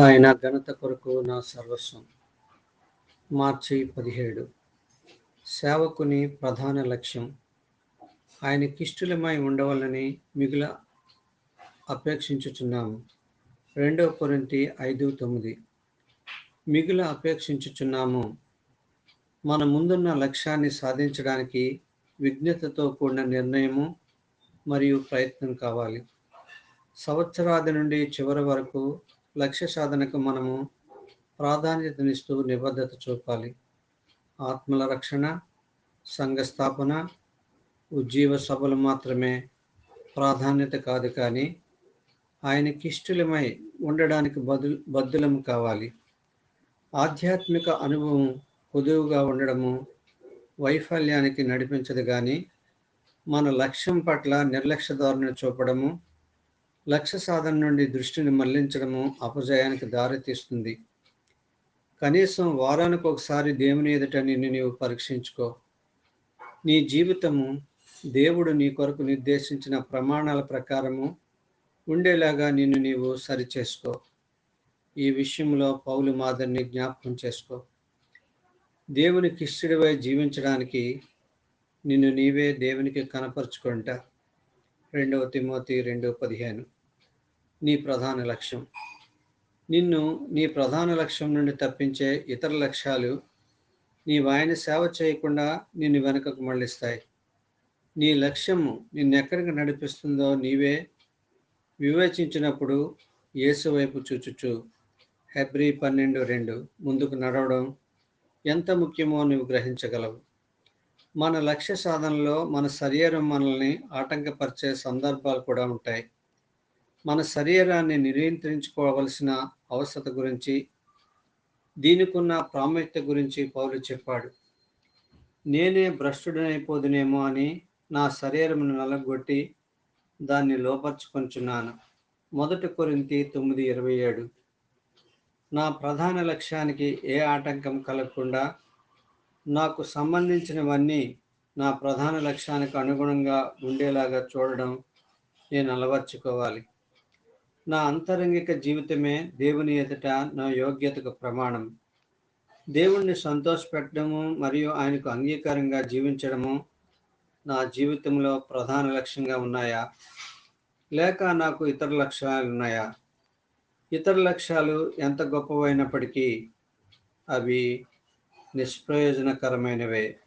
ఆయన ఘనత కొరకు నా సర్వస్వం. మార్చి పదిహేడు. సేవకుని ప్రధాన లక్ష్యం. ఆయన కిష్టులమై ఉండవాలని మిగుల అపేక్షించుచున్నాము. రెండవ కొరింతి ఐదు తొమ్మిది. మిగుల అపేక్షించుచున్నాము. మన ముందున్న లక్ష్యాన్ని సాధించడానికి విజ్ఞతతో కూడిన నిర్ణయము మరియు ప్రయత్నం కావాలి. సంవత్సరాది నుండి చివరి వరకు లక్ష్య సాధనకు మనము ప్రాధాన్యతనిస్తూ నిబద్ధత చూపాలి. ఆత్మల రక్షణ సంఘ స్థాపన ఉజ్జీవ సభలు మాత్రమే ప్రాధాన్యత కాదు కానీ ఆయనకిష్టులమై ఉండడానికి బదు బద్దులం కావాలి. ఆధ్యాత్మిక అనుభవం పొదువుగా ఉండడము వైఫల్యానికి నడిపించదు కానీ మన లక్ష్యం పట్ల నిర్లక్ష్య ధోరణి చూపడము లక్ష్య సాధన నుండి దృష్టిని మళ్ళించడము అపజయానికి దారితీస్తుంది కనీసం వారానికి ఒకసారి దేవుని ఎదుట నిన్ను నీవు పరీక్షించుకో. నీ జీవితము దేవుడు నీ కొరకు నిర్దేశించిన ప్రమాణాల ప్రకారము ఉండేలాగా నిన్ను నీవు సరిచేసుకో. ఈ విషయంలో పౌలు మాదర్ని జ్ఞాపకం చేసుకో. దేవునికి ఇష్టడివై జీవించడానికి నిన్ను నీవే దేవునికి కనపరుచుకుంటా. రెండవ తిమోతి రెండవ పదిహేను. నీ ప్రధాన లక్ష్యం. నిన్ను నీ ప్రధాన లక్ష్యం నుండి తప్పించే ఇతర లక్ష్యాలు నీ వాయన సేవ చేయకుండా నిన్ను వెనుకకు మళ్ళిస్తాయి. నీ లక్ష్యము నిన్నెక్కడికి నడిపిస్తుందో నీవే వివేచించినప్పుడు యేసు వైపు చూచుచు. హెబ్రి పన్నెండు రెండు ముందుకు నడవడం ఎంత ముఖ్యమో నువ్వు గ్రహించగలవు. మన లక్ష్య సాధనలో మన శరీరం మనల్ని ఆటంకపరిచే సందర్భాలు కూడా ఉంటాయి. మన శరీరాన్ని నియంత్రించుకోవలసిన అవసరత గురించి దీనికున్న ప్రాముఖ్యత గురించి పౌలు చెప్పాడు. నేనే భ్రష్టుడనైపోదునేమో అని నా శరీరమును నలగొట్టి దాన్ని లోపరుచుకొంచున్నాను. మొదటి కొరింతి తొమ్మిది ఇరవై ఏడు. నా ప్రధాన లక్ష్యానికి ఏ ఆటంకం కలగకుండా నాకు సంబంధించినవన్నీ నా ప్రధాన లక్ష్యానికి అనుగుణంగా ఉండేలాగా చూడడం నేను అలవర్చుకోవాలి. నా అంతరంగిక జీవితమే దేవుని ఎదుట నా యోగ్యతకు ప్రమాణం. దేవుణ్ణి సంతోషపెట్టడము మరియు ఆయనకు అంగీకారంగా జీవించడము నా జీవితంలో ప్రధాన లక్ష్యంగా ఉన్నాయా? లేక నాకు ఇతర లక్ష్యాలు ఉన్నాయా? ఇతర లక్ష్యాలు ఎంత గొప్పవైనప్పటికీ అవి నిష్ప్రయోజనకరమైనవే.